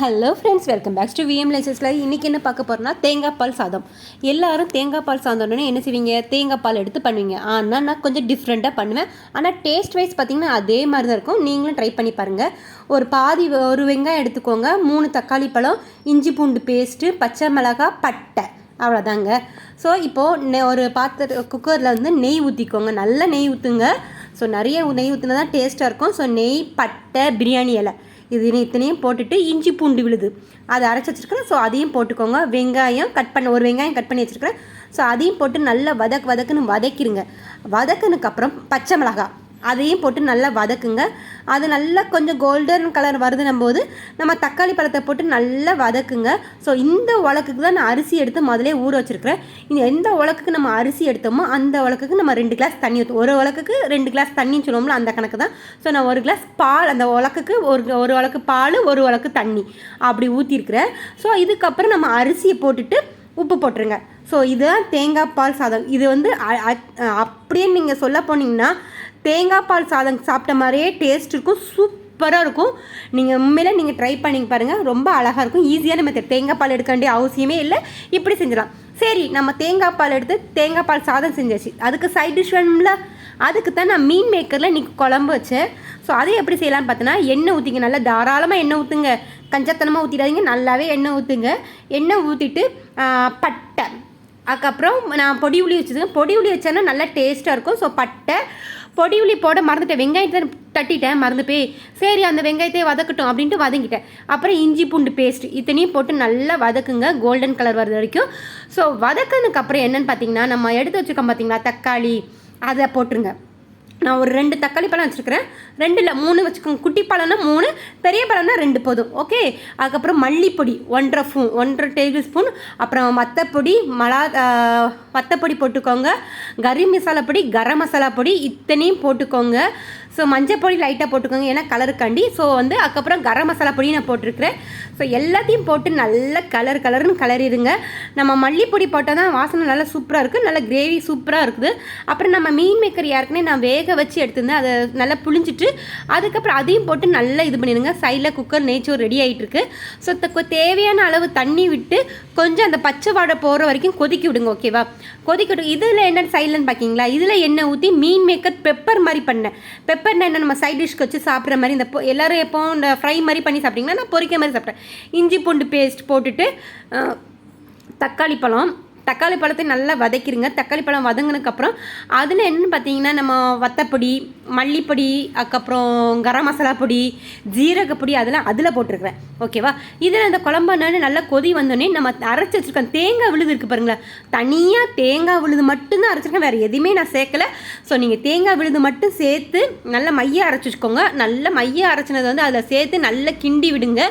Hello friends welcome back to VM லைசஸில் இன்றைக்கி என்ன பார்க்க போகிறோம்னா தேங்காய் பால் சாதம். எல்லாரும் தேங்காய் பால் சாதம்னு என்ன செய்வீங்க? தேங்காய் பால் எடுத்து பண்ணுவீங்க. ஆனால் நான் கொஞ்சம் டிஃப்ரெண்ட்டாக பண்ணுவேன். ஆனால் டேஸ்ட் வைஸ் பார்த்திங்கன்னா அதே மாதிரி தான் இருக்கும். நீங்களும் ட்ரை பண்ணி பாருங்கள் ஒரு பாதி ஒரு வெங்காயம் எடுத்துக்கோங்க. மூணு தக்காளி பழம் இஞ்சி பூண்டு பேஸ்ட்டு பச்சை மிளகாய் பட்டை. அவ்வளோதாங்க. ஸோ இப்போது ஒரு பாத்திர குக்கரில் வந்து நெய் ஊற்றிக்கோங்க நல்ல நெய் ஊற்றுங்க ஸோ நிறைய நெய் ஊற்றினா தான் டேஸ்ட்டாக இருக்கும். ஸோ நெய் பட்டை பிரியாணி இலை. இது இத்தனையும் போட்டுட்டு இஞ்சி பூண்டு விழுது. அதை அரைச்சி வச்சுருக்கிறேன். ஸோ அதையும் போட்டுக்கோங்க. வெங்காயம் கட் பண்ண ஒரு வெங்காயம் கட் பண்ணி வச்சுருக்கிறேன். ஸோ அதையும் போட்டு நல்லா வதக்கு வதக்குன்னு வதக்கிடுங்க வதக்குனதுக்கப்புறம் பச்சை மிளகாய். அதையும் போட்டு நல்லா வதக்குங்க. அது நல்லா கொஞ்சம் கோல்டன் கலர் வருதுன்னும் போது நம்ம தக்காளி பழத்தை போட்டு நல்லா வதக்குங்க. ஸோ இந்த உலக்குக்கு தான் நான் அரிசி எடுத்து முதலே ஊற வச்சுருக்கிறேன். இந்த எந்த உலக்குக்கு நம்ம அரிசி எடுத்தோமோ அந்த உலக்குக்கு நம்ம ரெண்டு கிளாஸ் தண்ணி ஊற்று ஒரு உலக்குக்கு ரெண்டு கிளாஸ் தண்ணின்னு சொல்லுவோம்ல அந்த கணக்கு தான். ஸோ நான் ஒரு கிளாஸ் பால் அந்த உலக்குக்கு ஒரு ஒரு உலக்கு பால் ஒரு உலக்கு தண்ணி அப்படி ஊற்றிருக்கிறேன் ஸோ இதுக்கப்புறம் நம்ம அரிசியை போட்டுட்டு உப்பு போட்டுருங்க. ஸோ இதுதான் தேங்காய் பால் சாதம். இது வந்து அப்படியே நீங்கள் சொல்ல போனீங்கன்னா தேங்காய் பால் சாதம் சாப்பிட்ட மாதிரியே டேஸ்ட் இருக்கும். சூப்பராக இருக்கும். நீங்கள் உண்மையில் நீங்கள் ட்ரை பண்ணி பாருங்கள் ரொம்ப அழகாக இருக்கும். ஈஸியான மெத்தட் தேங்காய் பால் எடுக்க வேண்டிய அவசியமே இல்லை. இப்படி செஞ்சிடலாம். சரி நம்ம தேங்காய் பால் எடுத்து தேங்காய் பால் சாதம் செஞ்சாச்சு. அதுக்கு சைட் டிஷ் வேணும்ல? அதுக்கு தான் நான் மீன் மேக்கரில் இன்றைக்கி குழம்பு வச்சேன். ஸோ அதை எப்படி செய்யலாம்னு பார்த்தோன்னா எண்ணெய் ஊற்றிங்க நல்லா தாராளமாக எண்ணெய் ஊற்றுங்க கஞ்சத்தனமாக ஊற்றிடாதீங்க நல்லாவே எண்ணெய் ஊற்றுங்க எண்ணெய் ஊற்றிட்டு பட்டை. அதுக்கப்புறம் நான் பொடி உளி வச்சுருக்கேன். பொடி உளி வச்சேன்னா நல்லா டேஸ்ட்டாக இருக்கும். ஸோ பட்டை பொடி உளி போட மறந்துட்டேன். வெங்காயத்தை தட்டிட்டேன். மறந்து போய் சரி அந்த வெங்காயத்தையே வதக்கட்டும் அப்படின்ட்டு வதங்கிட்டேன். அப்புறம் இஞ்சி பூண்டு பேஸ்ட் இத்தனையும் போட்டு நல்லா வதக்குங்க. கோல்டன் கலர் வர்ற வரைக்கும். ஸோ வதக்கினதுக்கப்புறம் என்னென்னு பார்த்தீங்கன்னா நம்ம எடுத்து வச்சுருக்கோம் பார்த்தீங்களா தக்காளி அதை போட்டுருங்க. நான் ஒரு ரெண்டு தக்காளி பழம் வச்சுருக்கிறேன். ரெண்டு இல்லை மூணு வச்சுக்கோங்க. குட்டி பழம்னா மூணு பெரிய பழம்னா ரெண்டு போதும். ஓகே அதுக்கப்புறம் மல்லிப்பொடி ஒன்றரை ஃபூ ஒன்றரை டேபிள் ஸ்பூன் அப்புறம் மத்தப்பொடி மலா மத்தப்பொடி போட்டுக்கோங்க. கறி மசாலா பொடி கரம் மசாலா பொடி இத்தனையும் போட்டுக்கோங்க. ஸோ மஞ்சள் பொடி லைட்டாக போட்டுக்கோங்க. ஏன்னா கலருக்காண்டி ஸோ வந்து அதுக்கப்புறம் கரம் மசாலா பொடி நான் போட்டிருக்கிறேன். ஸோ எல்லாத்தையும் போட்டு நல்ல கலர் கலர்னு கலரிடுங்க. நம்ம மல்லிப்பொடி போட்டால் தான் வாசனை நல்லா சூப்பராக இருக்குது நல்ல கிரேவி சூப்பராக இருக்குது. அப்புறம் நம்ம மீன் மேக்கர் யாருக்குனே நான் வேக வச்சு எடுத்திருந்தேன். அதை நல்லா புளிஞ்சிட்டு அதுக்கப்புறம் அதையும் போட்டு நல்லா இது பண்ணிடுங்க. சைடில் குக்கர் நேச்சர் ரெடி ஆகிட்டுருக்கு ஸோ தேவையான அளவு தண்ணி விட்டு கொஞ்சம் அந்த பச்சை வாடை போகிற வரைக்கும் கொதிக்கி விடுங்க ஓகேவா கொதிக்க விடுங்க இதில் என்ன சைலன்னு பார்க்கிங்களா இதில் எண்ணெய் ஊற்றி மீன் மேக்கர் பெப்பர் மாதிரி பண்ணேன். பெப்பர்னா என்ன நம்ம சைட் டிஷ்க்கு வச்சு சாப்பிட்ற மாதிரி இந்த எல்லோரும் எப்போ இந்த ஃப்ரை மாதிரி பண்ணி சாப்பிட்டீங்கன்னா நான் பொரிக்க மாதிரி சாப்பிட்டேன் இஞ்சி பூண்டு பேஸ்ட் போட்டுட்டு தக்காளி பழம் தக்காளி பழத்தை நல்லா வதக்கிடுங்க தக்காளி பழம் வதங்கினதுக்கப்புறம் அதில் என்னென்னு பார்த்தீங்கன்னா நம்ம வத்தப்பொடி மல்லிப்பொடி அதுக்கப்புறம் கரம் மசாலா பொடி ஜீரகப்பொடி அதெல்லாம் அதில் போட்டிருக்கிறேன். ஓகேவா இதில் அந்த குழம்புனால நல்லா கொதி வந்தோடனே நம்ம அரைச்சி வச்சுருக்கோம் தேங்காய் விழுது இருக்குது பாருங்களேன். தனியாக தேங்காய் விழுது மட்டும்தான் அரைச்சிருக்கேன். வேறு எதுவுமே நான் சேர்க்கலை. ஸோ நீங்கள் தேங்காய் விழுது மட்டும் சேர்த்து நல்லா மைய அரைச்சி வச்சுக்கோங்க. நல்ல மைய அரைச்சினது வந்து அதில் சேர்த்து நல்லா கிண்டி விடுங்க.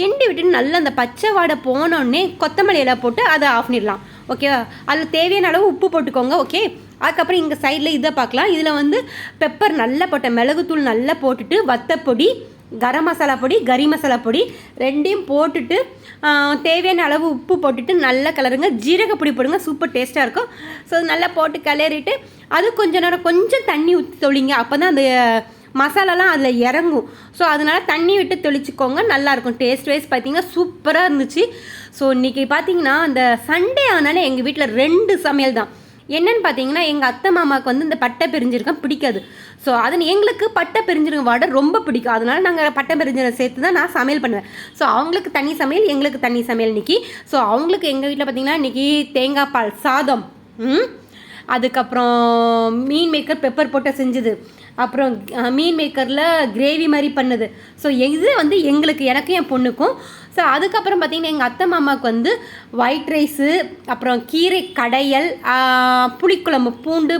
கிண்டி விட்டுட்டு நல்லா அந்த பச்சை வாடை போனோடனே கொத்தமல்லி இலை போட்டு அதை ஆஃப் பண்ணிடலாம். ஓகேவா அதில் தேவையான அளவு உப்பு போட்டுக்கோங்க ஓகே? அதுக்கப்புறம் இங்கே சைடில் இதை பார்க்கலாம். இதில் வந்து பெப்பர் நல்லா போட்டேன் மிளகுத்தூள் நல்லா போட்டுட்டு வத்தப்பொடி கரம் மசாலா பொடி கறி மசாலா பொடி ரெண்டையும் போட்டுட்டு தேவையான அளவு உப்பு போட்டுட்டு நல்லா கலருங்க. ஜீரகப்பொடி போடுங்க சூப்பர் டேஸ்ட்டாக இருக்கும். ஸோ நல்லா போட்டு கிளறிட்டு அது கொஞ்சம் நேரம் கொஞ்சம் தண்ணி ஊற்றி தொழிங்க அப்போ தான் அந்த மசாலாலாம் அதில் இறங்கும். ஸோ அதனால் தண்ணி விட்டு தெளிச்சிக்கோங்க. நல்லாயிருக்கும் டேஸ்ட் வைஸ் பார்த்தீங்கன்னா சூப்பராக இருந்துச்சு. ஸோ இன்றைக்கி பார்த்தீங்கன்னா அந்த சண்டே ஆனாலே எங்கள் வீட்டில் ரெண்டு சமையல் தான். என்னென்னு பார்த்தீங்கன்னா எங்கள் அத்தை மாமாவுக்கு வந்து இந்த பட்டை பெரிஞ்சிருக்கம் பிடிக்காது. ஸோ அது எங்களுக்கு பட்டை பிரிஞ்சிருக்க வாடை ரொம்ப பிடிக்கும். அதனால் நாங்கள் பட்டை பிரிஞ்சிர சேர்த்து தான் நான் சமையல் பண்ணுவேன். ஸோ அவங்களுக்கு தனி சமையல் எங்களுக்கு தனி சமையல் இன்றைக்கி ஸோ அவங்களுக்கு எங்கள் வீட்டில் பார்த்தீங்கன்னா இன்றைக்கி தேங்காய் பால் சாதம். அதுக்கப்புறம் மீன் மேக்கர் பெப்பர் போட்டு செஞ்சது. அப்புறம் மீன் மேக்கரில் கிரேவி மாதிரி பண்ணுது. ஸோ இது வந்து எங்களுக்கு எனக்கும் என் பொண்ணுக்கும். ஸோ அதுக்கப்புறம் பார்த்திங்கன்னா எங்கள் அத்தை மாமாவுக்கு வந்து ஒயிட் ரைஸு அப்புறம் கீரை கடையல் புளிக்குழம்பு பூண்டு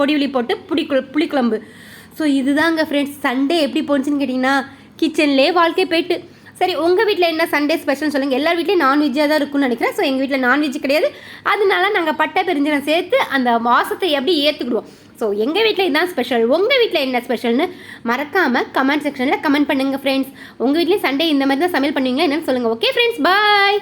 பொடிவுளி போட்டு புளிக்குழ புளிக்குழம்பு. ஸோ இதுதாங்க ஃப்ரெண்ட்ஸ் சண்டே எப்படி போணுச்சுன்னு கேட்டிங்கன்னா கிச்சன்லேயே வாழ்க்கை போயிட்டு. சரி உங்கள் வீட்டில் என்ன சண்டே ஸ்பெஷல்னு சொல்லுங்கள் எல்லார் வீட்லேயும் நான்வெஜ்ஜாக தான் இருக்கும்னு நினைக்கிறேன். ஸோ எங்கள் வீட்டில் நான்வெஜ் கிடையாது. அதனால நாங்கள் பட்டை பெருஞ்சினம் சேர்த்து அந்த மாதத்தை எப்படி ஏற்றுக்கிடுவோம் ஸோ எங்கள் வீட்டில் இதுதான் ஸ்பெஷல் உங்கள் வீட்டில் என்ன ஸ்பெஷல்னு மறக்காமல் கமெண்ட் செக்ஷனில் கமெண்ட் பண்ணுங்கள் ஃப்ரெண்ட்ஸ் உங்கள் வீட்லேயும் சண்டே இந்த மாதிரி தான் சமையல் பண்ணுவீங்களா என்னென்னு சொல்லுங்கள் ஓகே ஃப்ரெண்ட்ஸ் பாய்